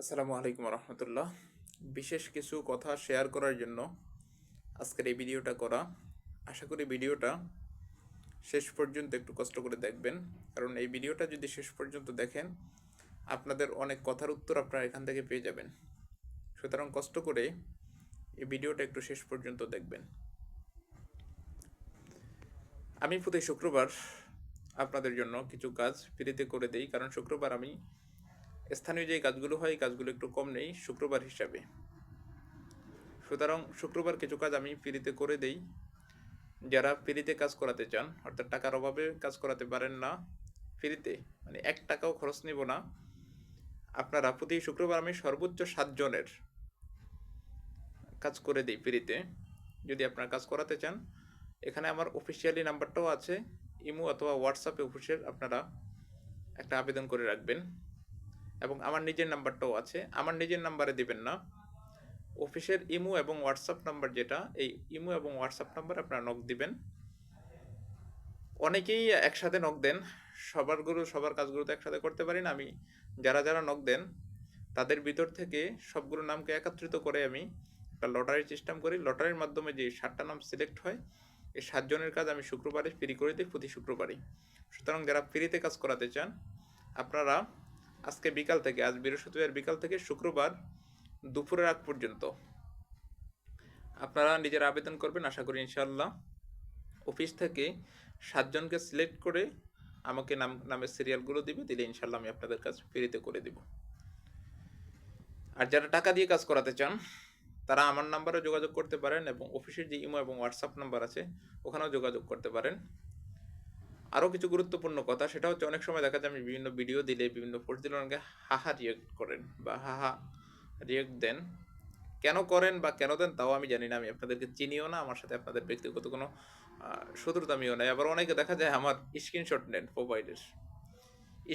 আসসালামু আলাইকুম রহমতুল্লাহ। বিশেষ কিছু কথা শেয়ার করার জন্য আজকের এই ভিডিওটা করা। আশা করি ভিডিওটা শেষ পর্যন্ত একটু কষ্ট করে দেখবেন। কারণ এই ভিডিওটা যদি শেষ পর্যন্ত দেখেন, আপনাদের অনেক কথার উত্তর আপনারা এখান থেকে পেয়ে যাবেন। সুতরাং কষ্ট করে এই ভিডিওটা একটু শেষ পর্যন্ত দেখবেন। আমি প্রতি শুক্রবার আপনাদের জন্য কিছু কাজ ফ্রিতে করে দেই। কারণ শুক্রবার আমি স্থানীয় যে কাজগুলো হয় কাজগুলো একটু কম নেই শুক্রবার হিসাবে। সুতরাং শুক্রবার কিছু কাজ আমি ফ্রিতে করে দেই। যারা ফ্রিতে কাজ করাতে চান, অর্থাৎ টাকার অভাবে কাজ করাতে পারেন না ফ্রিতে মানে এক টাকাও খরচ নেব না। আপনারা প্রতি শুক্রবার আমি সর্বোচ্চ সাতজনের কাজ করে দিই ফ্রিতে। যদি আপনারা কাজ করাতে চান, এখানে আমার অফিসিয়ালি নাম্বারটাও আছে। ইমো অথবা হোয়াটসঅ্যাপে অফিসের আপনারা একটা আবেদন করে রাখবেন। এবং আমার নিজের নাম্বারটাও আছে। আমার নিজের নাম্বারে দিবেন না। অফিসের ইমো এবং হোয়াটসঅ্যাপ নাম্বার যেটা, এই ইমো এবং হোয়াটসঅ্যাপ নাম্বার আপনারা নক দিবেন। অনেকেই একসাথে নক দেন। সবার গুরু, সবার কাজগুলো তো একসাথে করতে পারি না আমি। যারা যারা নক দেন, তাদের ভিতর থেকে সবগুলো নামকে একত্রিত করে আমি একটা লটারি সিস্টেম করি। লটারির মাধ্যমে যে সাতটা নাম সিলেক্ট হয়, এই সাতজনের কাজ আমি শুক্রবারে ফ্রি করে দিই, প্রতি শুক্রবারই। সুতরাং যারা ফ্রিতে কাজ করাতে চান, আপনারা আজকে বিকাল থেকে, আজ বৃহস্পতিবার বিকাল থেকে শুক্রবার দুপুরের আগ পর্যন্ত। আপনারা নিজের আবেদন করবেন, আশা করি ইনশাল্লাহ অফিস থেকে সাতজনকে সিলেক্ট করে আমাকে নাম, নামের সিরিয়ালগুলো দিবে, দিলে ইনশাল্লাহ আমি আপনাদের কাজ ফ্রিতে করে দিব। আর যারা টাকা দিয়ে কাজ করাতে চান, তারা আমার নাম্বারে যোগাযোগ করতে পারেন এবং অফিসের যে ইমো এবং হোয়াটসঅ্যাপ নাম্বার আছে, ওখানেও যোগাযোগ করতে পারেন। আরও কিছু গুরুত্বপূর্ণ কথা, সেটা হচ্ছে অনেক সময় দেখা যায় আমি বিভিন্ন ভিডিও দিলে, বিভিন্ন পোস্ট দিলে অনেকে হাহা রিয়েক্ট করেন বা হাহা রিয়েক্ট দেন। কেন করেন বা কেন দেন তাও আমি জানি না, আমি আপনাদেরকে চিনিও না, আমার সাথে আপনাদের ব্যক্তিগত কোনো শত্রুতামিও নাই। আবার অনেকে দেখা যায় আমার স্ক্রিনশট নেন মোবাইলের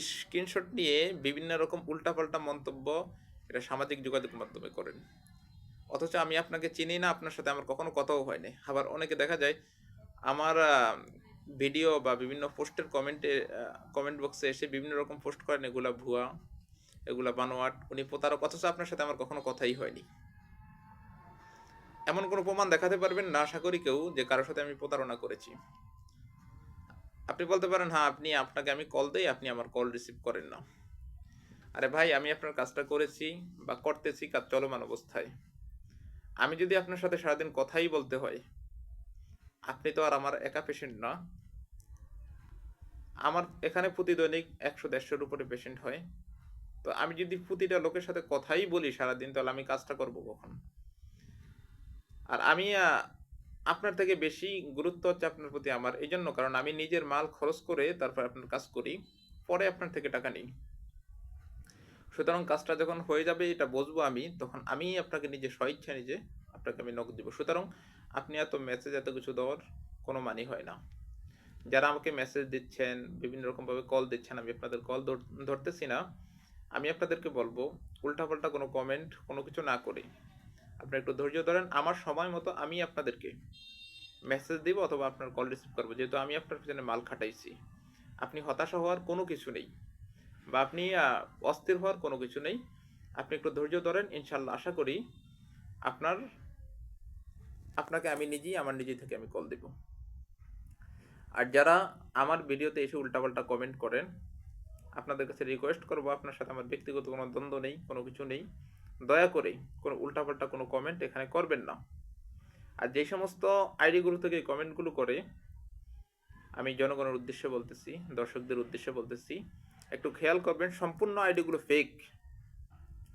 স্ক্রিনশট নিয়ে বিভিন্ন রকম উল্টাপাল্টা মন্তব্য এটা সামাজিক যোগাযোগ মাধ্যমে করেন। অথচ আমি আপনাকে চিনি না, আপনার সাথে আমার কখনো কথাও হয়নি। আবার অনেকে দেখা যায় আমার ভিডিও বা বিভিন্ন পোস্টের কমেন্টে কমেন্ট বক্সে এসে বিভিন্ন রকম পোস্ট করেন, এগুলা ভুয়া, এগুলা বানোয়াট। উনি প্রতারক, অথচ আপনার সাথে আমার কখনো কথাই হয়নি। এমন কোনো প্রমাণ দেখাতে পারবেন না, আশা করি কেউ, যে কারোর সাথে আমি প্রতারণা করেছি। আপনি বলতে পারেন হ্যাঁ আপনি, আপনাকে আমি কল দেই, আপনি আমার কল রিসিভ করেন না। আরে ভাই, আমি আপনার কাজটা করেছি বা করতেছি, কাজ চলমান অবস্থায়। আমি যদি আপনার সাথে সারাদিন কথাই বলতে হয় আপনি তো আর আমার একা পেশেন্ট না। আমার এখানে প্রতিদৈনিক একশো দেড়শোর উপরে পেশেন্ট হয়। তো আমি যদি প্রতিটা লোকের সাথে কথাই বলি সারাদিন, তাহলে আমি কাজটা করব কখন? আর আমি আপনার থেকে বেশি গুরুত্ব হচ্ছে আপনার প্রতি আমার। এই জন্য কারণ আমি নিজের মাল খরচ করে তারপর আপনার কাজ করি, পরে আপনার থেকে টাকা নিই। সুতরাং কাজটা যখন হয়ে যাবে, এটা বুঝব আমি, তখন আমি আপনাকে নিজে স্বইচ্ছা নিজে আপনাকে আমি নক দিব। সুতরাং আপনি এত মেসেজ এত কিছু দেওয়ার কোনো মানি হয় না। যারা আমাকে মেসেজ দিচ্ছেন, বিভিন্ন রকমভাবে কল দিচ্ছেন, আমি আপনাদের কল ধরতেছি না। আমি আপনাদেরকে বলব, উল্টাপাল্টা কোনো কমেন্ট কোনো কিছু না করে। আপনি একটু ধৈর্য ধরেন, আমার সময় মতো আমি আপনাদেরকে মেসেজ দিব অথবা আপনার কল রিসিভ করব। যেহেতু আমি আপনার পিছনে মাল খাটাইছি। আপনি হতাশা হওয়ার কোনো কিছু নেই বা আপনি অস্থির হওয়ার কোনো কিছু নেই। আপনি একটু ধৈর্য ধরেন, ইনশাল্লাহ আশা করি আপনার আপনাকে আমি নিজেই, আমার নিজে থেকে আমি কল দেব। আর যারা আমার ভিডিওতে এসে উল্টাপাল্টা কমেন্ট করেন, আপনাদের কাছে রিকোয়েস্ট করব, আপনার সাথে আমার ব্যক্তিগত কোনো দ্বন্দ্ব নেই, কোনো কিছু নেই, দয়া করে কোনো উল্টাপাল্টা কোনো কমেন্ট এখানে করবেন না। আর যে সমস্ত আইডিগুলো থেকে কমেন্টগুলো করে, আমি জনগণের উদ্দেশ্যে বলতেছি, দর্শকদের উদ্দেশ্যে বলতেছি, একটু খেয়াল করবেন, সম্পূর্ণ আইডিগুলো ফেক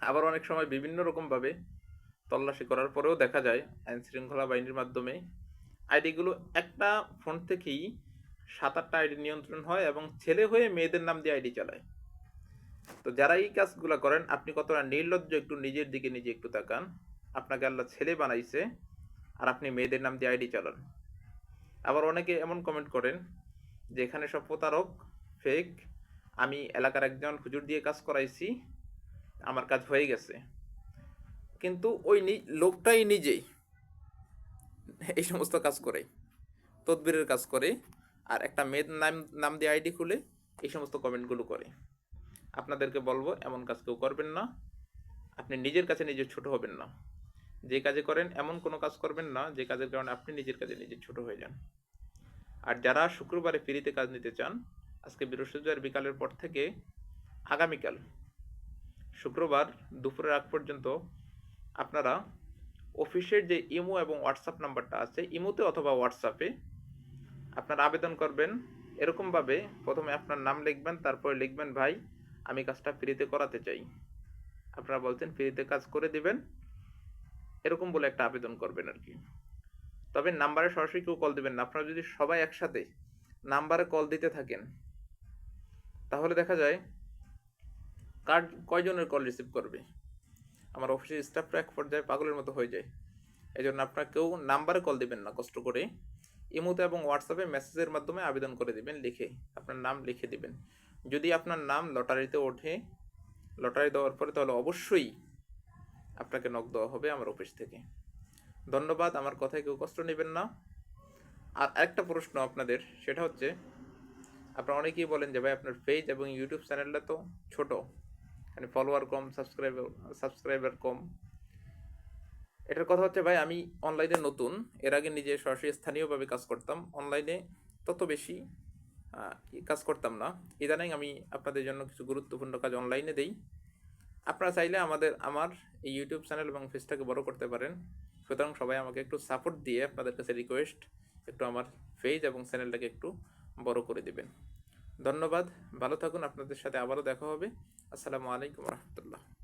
আবার অনেক সময় বিভিন্ন রকমভাবে তল্লাশি করার পরেও দেখা যায় আইন শৃঙ্খলা বাহিনীর মাধ্যমে আইডিগুলো একটা ফোন থেকেই সাত আটটা আইডি নিয়ন্ত্রণ হয় এবং ছেলে হয়ে মেয়েদের নাম দিয়ে আইডি চালায়। তো যারা এই কাজগুলো করেন, আপনি কতটা নির্লজ্জ একটু নিজের দিকে নিজে একটু তাকান। আপনাকে আল্লাহ ছেলে বানাইছে আর আপনি মেয়েদের নাম দিয়ে আইডি চালান। আবার অনেকে এমন কমেন্ট করেন যে, এখানে সব প্রতারক ফেক আমি এলাকার একজন হুজুর দিয়ে কাজ করাইছি, আমার কাজ হয়ে গেছে। কিন্তু ওই লোকটাই নিজেই এই সমস্ত কাজ করে, তদবিরের কাজ করে, আর একটা মেয়ের নাম নাম দিয়ে আইডি খুলে এই সমস্ত কমেন্টগুলো করে। আপনাদেরকে বলব, এমন কাজ কেউ করবেন না, আপনি নিজের কাছে নিজে ছোট হবেন না। যে কাজে করেন, এমন কোনো কাজ করবেন না, যে কাজের কারণে আপনি নিজের কাছে নিজে ছোট হয়ে যান। আর যারা শুক্রবারে ফ্রিতে কাজ নিতে চান, আজকে বৃহস্পতিবার বিকালের পর থেকে আগামীকাল, শুক্রবার দুপুরের আগ পর্যন্ত আপনারা অফিসের যে ইমো এবং হোয়াটসঅ্যাপ নাম্বারটা আছে, ইমোতে অথবা হোয়াটসঅ্যাপে আপনারা আবেদন করবেন। এরকমভাবে প্রথমে আপনার নাম লিখবেন, তারপরে লিখবেন, ভাই, আমি কাজটা ফ্রিতে করাতে চাই। আপনারা বলছেন ফ্রিতে কাজ করে দিবেন। এরকম বলে একটা আবেদন করবেন আর কি। তবে নাম্বারে সরাসরি কেউ কল দিবেন না। আপনারা যদি সবাই একসাথে নাম্বারে কল দিতে থাকেন, তাহলে দেখা যায় কার কয়জনের কল রিসিভ করবে। আমার অফিসের স্টাফরা এক পর্যায়ে পাগলের মতো হয়ে যায়। এই জন্য আপনারা কেউ নাম্বারে কল দিবেন না, কষ্ট করে। ইমোতে এবং হোয়াটসঅ্যাপে মেসেজের মাধ্যমে আবেদন করে দিবেন, লিখে, আপনার নাম লিখে দিবেন। যদি আপনার নাম লটারিতে ওঠে, লটারি দেওয়ার পরে তাহলে অবশ্যই আপনাকে নক দেওয়া হবে আমার অফিস থেকে। ধন্যবাদ, আমার কথায় কেউ কষ্ট নেবেন না। আর একটা প্রশ্ন আপনাদের, সেটা হচ্ছে, আপনারা অনেকেই বলেন যে ভাই আপনার পেজ এবং ইউটিউব চ্যানেলটা তো ছোট। মানে ফলোয়ার কম সাবস্ক্রাইবার সাবস্ক্রাইবার কম। এটার কথা হচ্ছে, ভাই, আমি অনলাইনে নতুন। এর আগে নিজে সরাসরি স্থানীয়ভাবে কাজ করতাম। অনলাইনে তত বেশি কাজ করতাম না। ইদানিং আমি আপনাদের জন্য কিছু গুরুত্বপূর্ণ কাজ অনলাইনে দেই। আপনারা চাইলে আমাদের, আমার এই ইউটিউব চ্যানেল এবং পেজটাকে বড় করতে পারেন। সুতরাং সবাই আমাকে একটু সাপোর্ট দিয়ে আপনাদের কাছে রিকোয়েস্ট একটু আমার পেজ এবং চ্যানেলটাকে একটু বড় করে দিবেন। ধন্যবাদ। ভালো থাকুন। আপনাদের সাথে আবারও দেখা হবে। আসসালামু আলাইকুম রহমতুল্লাহ।